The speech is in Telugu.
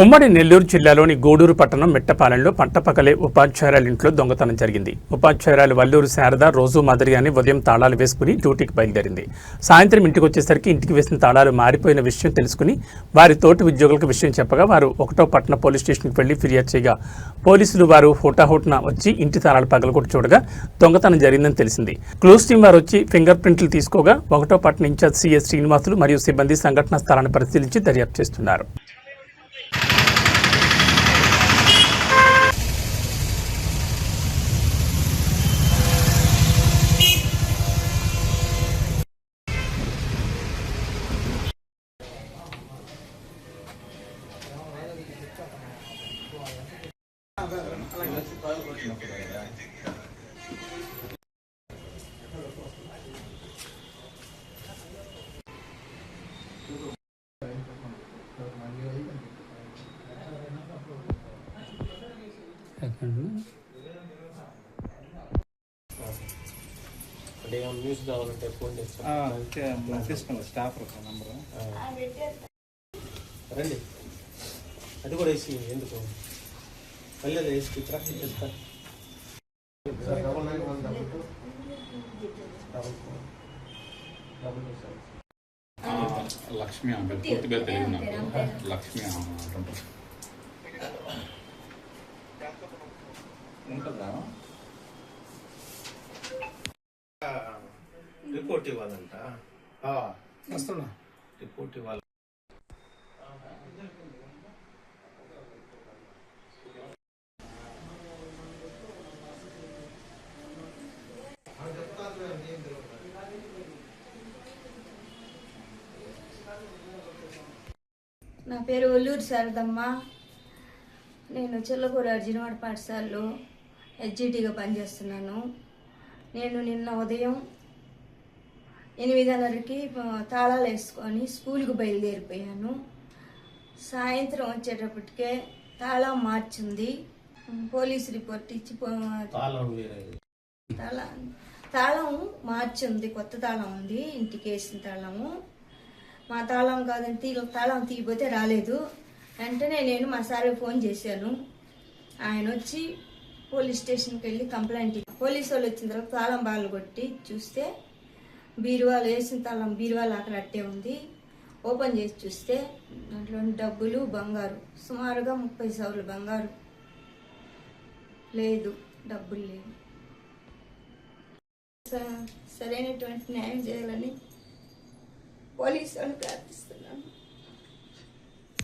ఉమ్మడి నెల్లూరు జిల్లాలోని గూడూరు పట్టణం మెట్టపాలెంలో పట్టపకలే ఉపాధ్యాయురాల ఇంట్లో దొంగతనం జరిగింది. ఉపాధ్యాయురాలు వల్లూరు శారద రోజు మాదిరిగానే ఉదయం తాళాలు వేసుకుని డ్యూటీకి బయలుదేరింది. సాయంత్రం ఇంటికి వచ్చేసరికి ఇంటికి వేసిన తాళాలు మారిపోయిన విషయం తెలుసుకుని వారి తోటి ఉద్యోగులకు విషయం చెప్పగా వారు ఒకటో పట్టణ పోలీస్ స్టేషన్కి వెళ్ళి ఫిర్యాదు చేయగా పోలీసులు వారు హోటాహోట్న వచ్చి ఇంటి తాళాలు పగలగొట్టి చూడగా దొంగతనం జరిగిందని తెలిసింది. క్లూస్ టీం వారు వచ్చి ఫింగర్ ప్రింట్లు తీసుకోగా ఒకటో పట్టణ ఇన్ఛార్జ్ సిఎస్ శ్రీనివాసులు మరియు సిబ్బంది సంఘటనా స్థలాన్ని పరిశీలించి దర్యాప్తు చేస్తున్నారు. అంటే ఏమైనా న్యూస్ కావాలంటే ఫోన్ చేస్తాను స్టాఫ్ నంబరు రండి. అది కూడా వేసి ఎందుకు? మళ్ళీ అది వేసి ఇట్రా ఇస్తా లక్ష్మి ఆమె పూర్తిగా తెలియదు నాకు. లక్ష్మి ఆమె అంటుంటారు ఉంటుందా? రిపోర్ట్ ఇవ్వాలంట. వస్తున్నా. రిపోర్ట్ ఇవ్వాలి. నా పేరు ఒల్లూరు శారదమ్మ. నేను చిల్లకూర అర్జునవాడ పాఠశాలలో హెచ్జిటిగా పనిచేస్తున్నాను. నేను నిన్న ఉదయం ఎనిమిదిన్నరకి తాళాలు వేసుకొని స్కూల్కి బయలుదేరిపోయాను. సాయంత్రం వచ్చేటప్పటికే తాళం మార్చింది. పోలీస్ రిపోర్ట్ ఇచ్చి తాళం తాళం తాళం మార్చింది. కొత్త తాళం ఉంది ఇంటికి వేసిన తాళము. మా తాళం కాదని తీ తాళం తీయపోతే రాలేదు. వెంటనే నేను మా సార్కి ఫోన్ చేశాను. ఆయన వచ్చి పోలీస్ స్టేషన్కి వెళ్ళి కంప్లైంట్ ఇచ్చి పోలీసు వాళ్ళు వచ్చిన తర్వాత తాళం బాలు కొట్టి చూస్తే బీరువాలు వేసిన తాళం బీరువాలు అక్కడ అట్టే ఉంది. ఓపెన్ చేసి చూస్తే దాంట్లో డబ్బులు బంగారు. సుమారుగా ముప్పై సవర్లు బంగారు. లేదు డబ్బులు లేవు. స- సరైనటువంటి న్యాయం చేయాలని పోలీసు వాళ్ళు ప్రార్థిస్తున్నాను